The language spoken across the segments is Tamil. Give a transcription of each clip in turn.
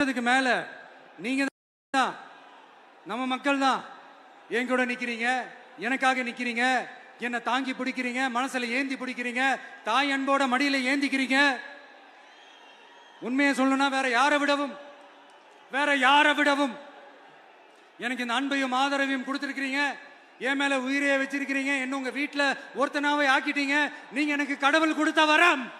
அதுக்கு மேல நீங்க தான். நம்ம மக்கள் தான். என் கூட நிக்கிறீங்க எனக்காக நிக்கிறீங்க என்னை தாங்கி பிடிக்கிறீங்க மனசுல ஏந்தி பிடிக்கிறீங்க தாய் அன்போட மடியில ஏந்திக்கிறீங்க. உண்மையை சொல்லணும்னா வேற யாரை விடவும்? வேற யாரை விடவும்? எனக்கு இந்த அன்பையும் ஆதரவையும் கொடுத்துருக்கிறீங்க. என் மேல உயிரையே வச்சிருக்கிறீங்க. என்ன உங்க வீட்டில் ஒருத்தனாவே ஆக்கிட்டீங்க. நீங்க எனக்கு கடவுள் கொடுத்த வரம்.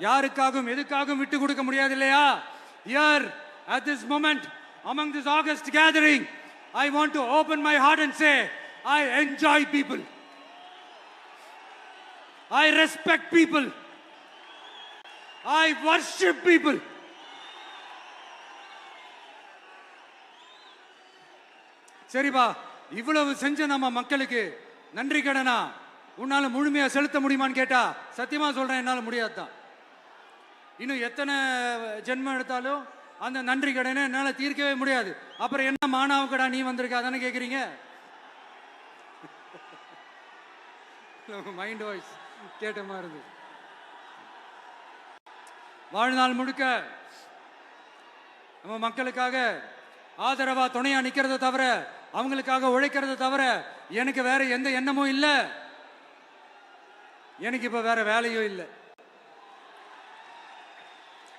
யாருக்காகவும் எதுக்காகவும் விட்டு கொடுக்க முடியாது இல்லையா here at this moment among this August gathering I want to open my heart and say I enjoy people I respect people I worship people சரிப்பா இவ்வளவு செஞ்ச நம்ம மக்களுக்கு நன்றி கடனா உன்னால முழுமையா செலுத்த முடியுமான்னு கேட்டா சத்தியமா சொல்றேன் என்னால முடியாது தான் இன்னும் எத்தனை ஜென்மம் எடுத்தாலும் அந்த நன்றி கடனை என்னால் தீர்க்கவே முடியாது. அப்புறம் என்ன மானாவுக்கடா நீ வந்திருக்க? அதானே மைண்ட் வாய்ஸ் கேட்ட மாதிரி வாழ்நாள் முழுக்க நம்ம மக்களுக்காக ஆதரவா துணையா நிக்கிறத தவிர அவங்களுக்காக உழைக்கிறத தவிர எனக்கு வேற எந்த எண்ணமும் இல்லை. எனக்கு இப்ப வேற வேலையும் இல்லை.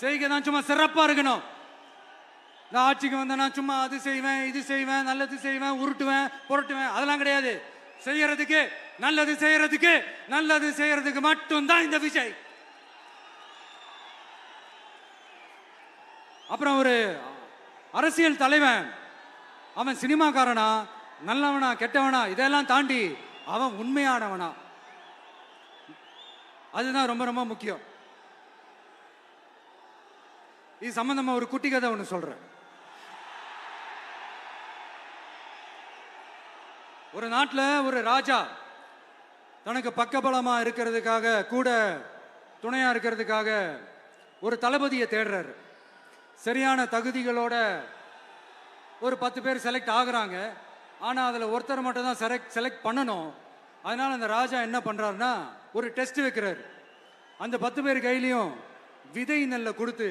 செய்கை தான் சும்மா சிறப்பாக இருக்கணும். நான் ஆட்சிக்கு வந்தேன்னா சும்மா அது செய்வேன் இது செய்வேன் நல்லது செய்வேன் உருட்டுவேன் புரட்டுவேன். அதெல்லாம் கிடையாது. செய்யறதுக்கு நல்லது செய்யறதுக்கு நல்லது செய்யறதுக்கு மட்டும்தான் இந்த விஜய் அப்புறம் ஒரு அரசியல் தலைவன் அவன் சினிமாக்காரனா நல்லவனா கெட்டவனா இதெல்லாம் தாண்டி அவன் உண்மையானவனா. அதுதான் ரொம்ப ரொம்ப முக்கியம். இது சம்பந்தமா ஒரு குட்டி கதை ஒன்று சொல்றேன். ஒரு நாட்டில் ஒரு ராஜா தனக்கு பக்கபலமாக இருக்கிறதுக்காக கூட துணையாக இருக்கிறதுக்காக ஒரு தளபதியை தேடுறாரு. சரியான தகுதிகளோட ஒரு பத்து பேர் செலக்ட் ஆகுறாங்க. ஆனால் அதில் ஒருத்தர் மட்டும் தான் செலக்ட் செலக்ட் பண்ணணும். அதனால் அந்த ராஜா என்ன பண்ணுறாருன்னா ஒரு டெஸ்ட் வைக்கிறார். அந்த பத்து பேர் கையிலையும் விதை நெல்லை கொடுத்து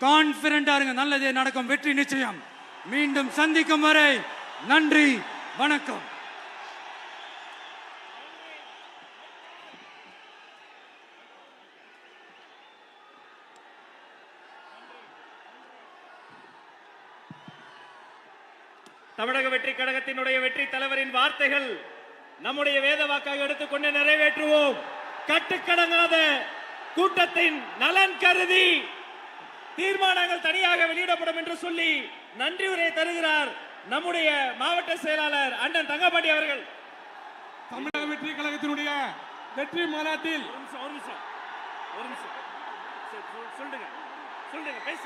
கான்பிடண்டா இருங்க. நல்லதே நடக்கும். வெற்றி நிச்சயம். மீண்டும் சந்திக்கும் வரை நன்றி வணக்கம். தமிழக வெற்றி கழகத்தினுடைய வெற்றி தலைவரின் வார்த்தைகள் நம்முடைய வேத வாக்காக எடுத்துக்கொண்டு நிறைவேற்றுவோம். கட்டுக்கடங்காத கூட்டத்தின் நலன் கருதி தீர்மானங்கள் தனியாக வெளியிடப்படும் என்று சொல்லி நன்றி உரை தருகிறார் நம்முடைய மாவட்ட செயலாளர் அண்ணன் தங்கபாண்டி அவர்கள். தமிழக வெற்றி கழகத்தினுடைய வெற்றி மாநாட்டில்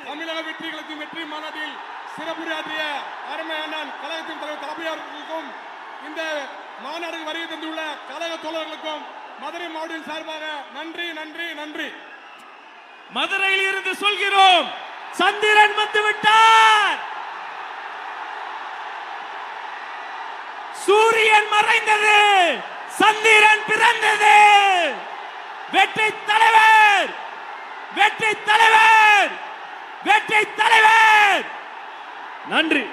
தமிழக வெற்றி கழகத்தின் வெற்றி மாநாட்டில் சிறப்புரையாற்றிய அருமை அண்ணன் கழகத்தின் தலைவர் தலைமையாளர்களுக்கும் இந்த மாநாடுக்கு வருகை தந்துள்ள கழக தோழர்களுக்கும் மதுரை மாவட்டத்தின் சார்பாக நன்றி நன்றி நன்றி. மதுரையில் இருந்து சொல்கிறோம் சந்திரன் வந்து விட்டார். சூரியன் மறைந்தது சந்திரன் பிறந்தது. வெற்றி தலைவர் வெற்றி தலைவர் வெற்றி தலைவர். நன்றி.